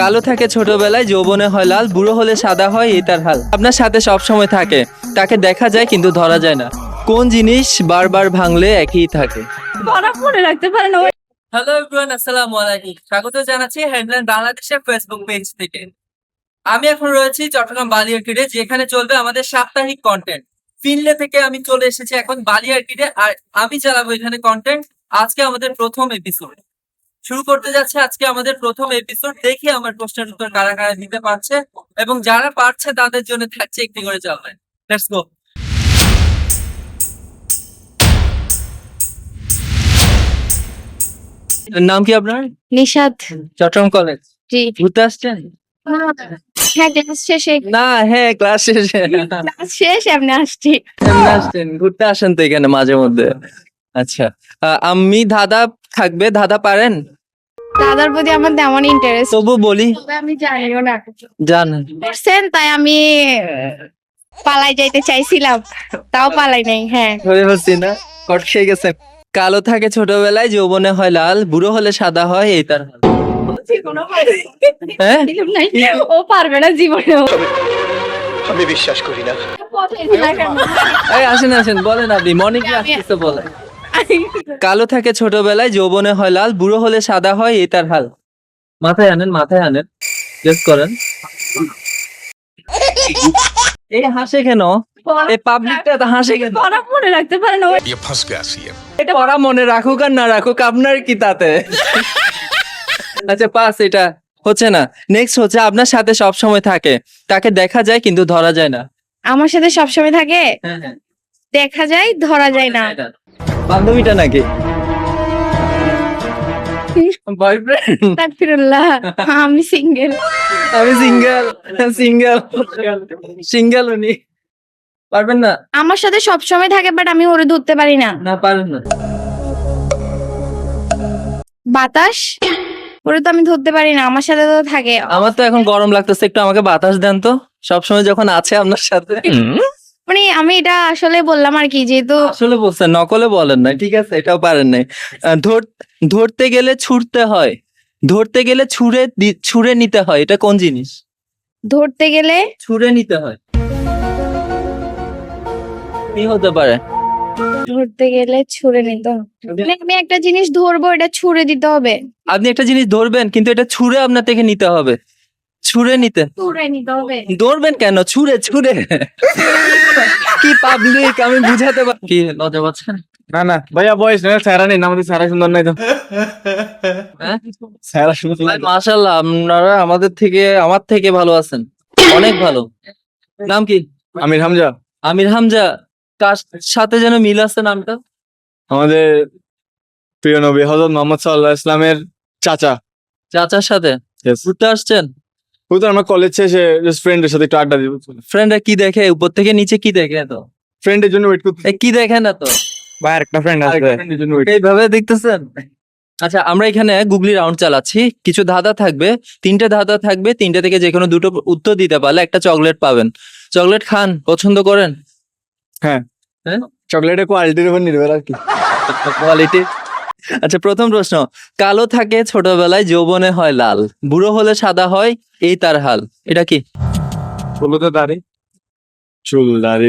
কালো থাকে ছোটবেলায় যৌবনে হয় লাল বুড়ো হলে সাদা হয় এই তার হাল। আপনার সাথে সব সময় থাকে। তাকে দেখা যায় কিন্তু ধরা যায় না। কোন জিনিস বারবার ভাঙলে একই থাকে? মনে রাখতে পারে না। হ্যালো এভরিওয়ান আসসালামু আলাইকুম। স্বাগত জানাচ্ছি হেডলাইন বাংলাদেশের ফেসবুক পেজ থেকে। আমি এখন রয়েছি চট্টগ্রাম বালিয়ারকিডে যেখানে চলবে আমাদের সাপ্তাহিক কন্টেন্ট ফিনলে থেকে আমি চলে এসেছি এখন বালিয়ারকিডে আর আমি চালাবো এখানে কন্টেন্ট আজকে আমাদের প্রথম এপিসোড শুরু করতে যাচ্ছে আজকে আমাদের প্রথম এপিসোড দেখি আমার প্রশ্নের উত্তর কারা কারা দিতে পারছে এবং যারা পারছে তাদের জন্য থাকছে একটি করে চলবে লেটস গো নাম কি আপনার? নিশাদ চট্টগ্রাম কলেজ জি। ঘুরতে আসছেন? হ্যাঁ ক্লাস শেষে। না হ্যাঁ ক্লাস শেষে। ক্লাস শেষ এমনি আসছি। এমনি আসছেন ঘুরতে আসেন তো এখানে মাঝে মধ্যে। আচ্ছা আমি দাদা থাকবে দাদা পারেন? দাদার প্রতি আমার তেমন ইন্টারেস্ট তবু বলি। তবে আমি জানিও না জানেন করছেন তাই আমি পালাই যাইতে চাইছিলাম। তাও পালাই নাই হ্যাঁ। ধরে বলছি না। কট খেয়ে গেছেন কালো থাকে ছোটবেলায় যৌবনে হয় লাল বুড়ো হলে সাদা হয় এই তার হাল। হ্যাঁ ও পারবে না জীবনে আমি বিশ্বাস করি না। এই আসেন আসেন বলেন আপনি মনে কি আসতেছে বলেন। কালো থাকে ছোটবেলায় যৌবনে হয় লাল বুড়ো হলে সাদা হয় এই তার হাল। মাথায় আনেন মাথায় আনেন। গেস করেন। এই হাসে কেন? এই পাবলিকটা হাসে কেন? পড়া মনে রাখতে পারে না। এটা পড়া মনে রাখুক আর না রাখুক আপনার কি তাতে? আচ্ছা পাস এটা হচ্ছে না। নেক্সট হচ্ছে আপনার সাথে সব সময় থাকে। তাকে দেখা যায় কিন্তু ধরা যায় না। আমার সাথে সব সময় থাকে? হ্যাঁ, হ্যাঁ। দেখা যায় ধরা যায় না। বান্ধবীটা নাকি? বয়ফ্রেন্ড তাকফিরুল্লাহ আমি সিঙ্গেল আমি সিঙ্গেল সিঙ্গেল সিঙ্গেল উনি। পারবেন না? আমার সাথে সবসময় থাকে বাট আমি ওরে ধরতে পারি না। না পারেন না। বাতাস? ওরে তো আমি ধরতে পারি না আমার সাথে তো থাকে। আমার তো এখন গরম লাগতেছে একটু আমাকে বাতাস দেন তো। সবসময় যখন আছে আপনার সাথে। মানে আমি এটা আসলে বললাম আর কি যেহেতু আসলে বলছেন নকলে বলেন না ঠিক আছে এটাও পারেন নাই। ধর- ধরতে গেলে ছুটতে হয়। ধরতে গেলে ছুঁড়ে দি- ছুঁড়ে নিতে হয় এটা কোন জিনিস? ধরতে গেলে ছুঁড়ে নিতে হয়। কি হতে পারে? ধরতে গেলে ছুঁড়ে নিতে হবে। মানে আমি একটা জিনিস ধরবো এটা ছুঁড়ে দিতে হবে। আপনি একটা জিনিস ধরবেন কিন্তু এটা ছুঁড়ে আপনার থেকে নিতে হবে। ছুঁড়ে নিতে। ধরবেন কেন? ছুঁড়ে ছুঁড়ে। কি পাবলিক আমি বুঝাতে পার কি লজ্জা পাচ্ছেন না না। ভাইয়া বয়স না স্যারা নেই আমাদের স্যারা সুন্দর নাই তো। হ্যাঁ? স্যারা সুন্দর ভাই, মাশাআল্লাহ আপনারা আমাদের থেকে আমার থেকে ভালো আছেন। অনেক ভালো। নাম কি? আমির হামজা। আমির হামজা। কার সাথে যেন মিল আছে নামটা? আমাদের প্রিয় নবী হজরত মোহাম্মদ সাল্লাহ ইসলামের চাচা। চাচার সাথে? ঘুরতে আসছেন? ওই তো আমরা কলেজ শেষে জাস্ট ফ্রেন্ডের সাথে একটু আড্ডা দিব। ফ্রেন্ডরা কি দেখে? উপর থেকে নিচে কি দেখে তো? ফ্রেন্ডের জন্য ওয়েট করতে কি দেখে না তো? ভাই একটা ফ্রেন্ড wait- এইভাবে দেখতেছেন? আচ্ছা আমরা এখানে গুগলি রাউন্ড চালাচ্ছি। কিছু ধাঁধা থাকবে। তিনটে ধাঁধা থাকবে। তিনটে থেকে যে কোনো দুটো উত্তর দিতে পারলে একটা চকলেট পাবেন। চকলেট খান পছন্দ করেন? হ্যাঁ। চকলেটের কোয়ালিটির উপর নির্ভর আর কি। কোয়ালিটি আচ্ছা প্রথম প্রশ্ন। কালো থাকে ছোটবেলায় যৌবনে হয় লাল। বুড়ো হলে সাদা হয় এই তার হাল। এটা কি? বলো তো দাড়ি। চুল দাড়ি।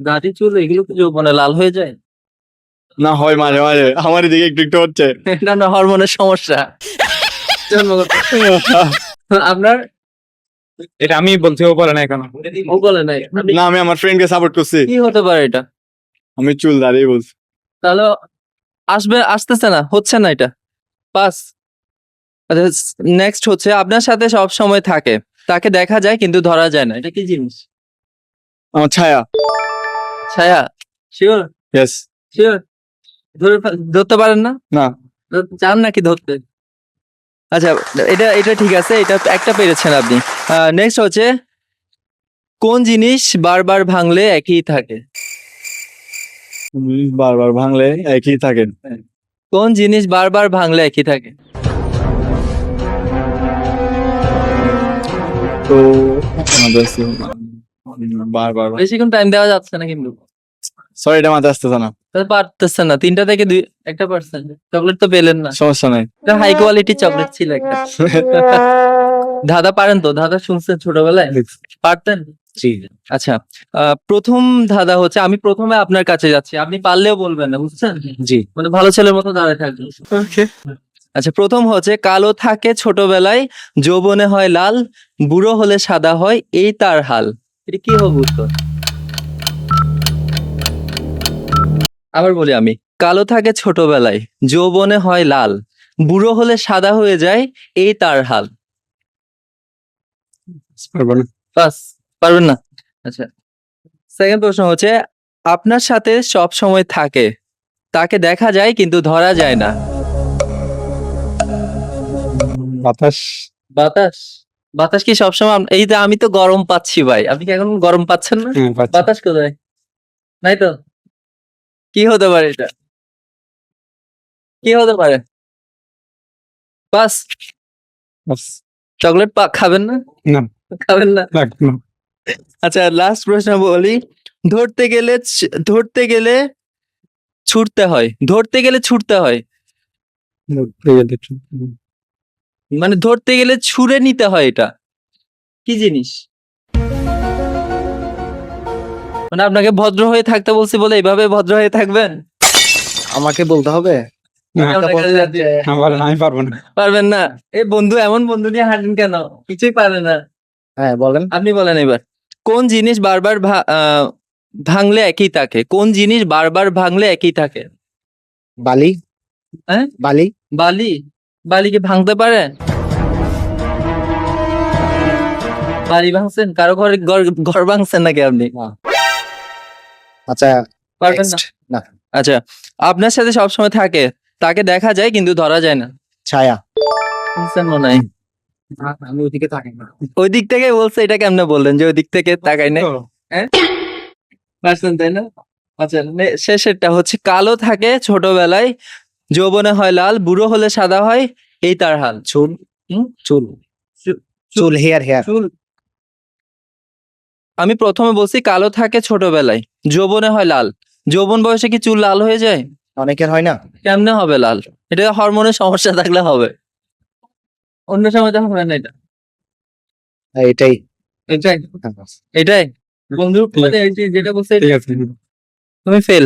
দাড়ি চুল এগুলো কি যৌবনে লাল হয়ে যায়? না হয় মাঝে মাঝে। আমার এদিকে একটু একটু হচ্ছে। এটা না হরমোনের সমস্যা। জন্মগত। আপনার? এটা আমি বলছি ও বলে না কেন? ও বলে নাই। না আমি আমার ফ্রেন্ডকে সাপোর্ট করছি। কি হতে পারে এটা? আমি চুল দাঁড়িয়ে বলছি। তাহলে আসবে আসতেছে না হচ্ছে না এটা। পাস আচ্ছা নেক্সট হচ্ছে আপনার সাথে সব সময় থাকে। তাকে দেখা যায় কিন্তু ধরা যায় না। এটা কি জিনিস? আমার ছায়া। ছায়া? শিওর ইয়েস শিওর ধরে ধরতে পারেন না? না। চান নাকি ধরতে? আচ্ছা এটা এটা ঠিক আছে এটা একটা পেরেছেন আপনি। নেক্সট হচ্ছে কোন জিনিস বারবার ভাঙলে একই থাকে? বারবার ভাঙলে একই থাকে। কোন জিনিস বারবার ভাঙলে একই থাকে? তো আমাদের বারবার বেশিক্ষণ টাইম দেওয়া যাচ্ছে না কিন্তু। সরি এটা মাথায় আসতেছে না। পারতেছেন না। তিনটা থেকে দুই একটা পার্সেন্ট চকলেট তো পেলেন না। সমস্যা নাই। হাই কোয়ালিটি চকলেট ছিল একটা। ধাঁধা পারেন তো? ধাঁধা শুনছেন ছোটবেলায়? পারতেন? জি। আচ্ছা আহ, প্রথম ধাঁধা হচ্ছে আমি প্রথমে আপনার কাছে যাচ্ছি আপনি পারলেও বলবেন না বুঝছেন? জি। মানে ভালো ছেলের মতো দাঁড়ায় থাকবেন ওকে। আচ্ছা প্রথম হচ্ছে কালো থাকে ছোটবেলায় যৌবনে হয় লাল বুড়ো হলে সাদা হয় এই তার হাল। এটা কি হবে উত্তর? আবার বলি আমি কালো থাকে ছোটবেলায় যৌবনে হয় লাল বুড়ো হলে সাদা হয়ে যায় এই তার হাল। পারব না। বাস। পারবেন না? আচ্ছা। সেকেন্ড প্রশ্ন হচ্ছে আপনার সাথে সব সময় থাকে তাকে দেখা যায় কিন্তু ধরা যায় না। বাতাস। বাতাস? বাতাস কি সবসময় আম- এই যে আমি তো গরম পাচ্ছি ভাই। আপনি কি এখন গরম পাচ্ছেন না? হ্যাঁ, পাচ্ছি। বাতাস কোথায়? নাই তো? কি হতে পারে এটা? কি হতে পারে? বাস। বাস। চকলেট পা খাবেন না? না। খাবেন না। আচ্ছা লাস্ট প্রশ্ন বলি। ধরতে গেলে ধরতে গেলে ছুটতে হয়। ধরতে গেলে ছুটতে হয়। ধরতে গেলে একটু- মানে ধরতে গেলে ছুঁড়ে নিতে হয় এটা। কি জিনিস? মানে আপনাকে ভদ্র হয়ে থাকতে বলছি বলে এইভাবে ভদ্র হয়ে থাকবেন? আমাকে বলতে হবে? আমি পারব না। পারবেন না? এই বন্ধু এমন বন্ধু নিয়ে হাঁটেন কেন? কিছুই পারে না। হ্যাঁ বলেন। আপনি বলেন এবার। কোন জিনিস বারবার ভাঙলে একই থাকে? কোন জিনিস বারবার ভাঙলে একই থাকে? বালি। হ্যাঁ? বালি। বালি? বালি কি ভাঙতে পারে বাড়ি ভাঙছেন? কারও ঘরে ঘর- ভাঙছেন নাকি আপনি? আচ্ছা পারবেন না? আচ্ছা আপনার সাথে সবসময় থাকে তাকে দেখা যায় কিন্তু ধরা যায় না। ছায়া। মনে হয়। আমি ওইদিকে থাকি না। ওই দিক থেকে বলছে এটা কেমনে বললেন যে ওই দিক থেকে তাকাই নাই? পারছেন তাই না? আচ্ছা শেষেরটা হচ্ছে কালো থাকে ছোটবেলায় যৌবনে হয় লাল বুড়ো হলে সাদা হয় এই তার হাল? চুল চুল- চুল হেয়ার হেয়ার। চুল। আমি প্রথমে বলছি কালো থাকে ছোটবেলায় যৌবনে হয় লাল। যৌবন বয়সে কি চুল লাল হয়ে যায়? অনেকের হয় না। কেমনে হবে লাল? এটা হরমোনের সমস্যা থাকলে হবে। অন্য সময় তো হবে না এটা হ্যাঁ, এটাই। এটাই। হ্যাঁ। এটাই। বন্ধু যেটা বলছে ঠিক তুমি ফেল.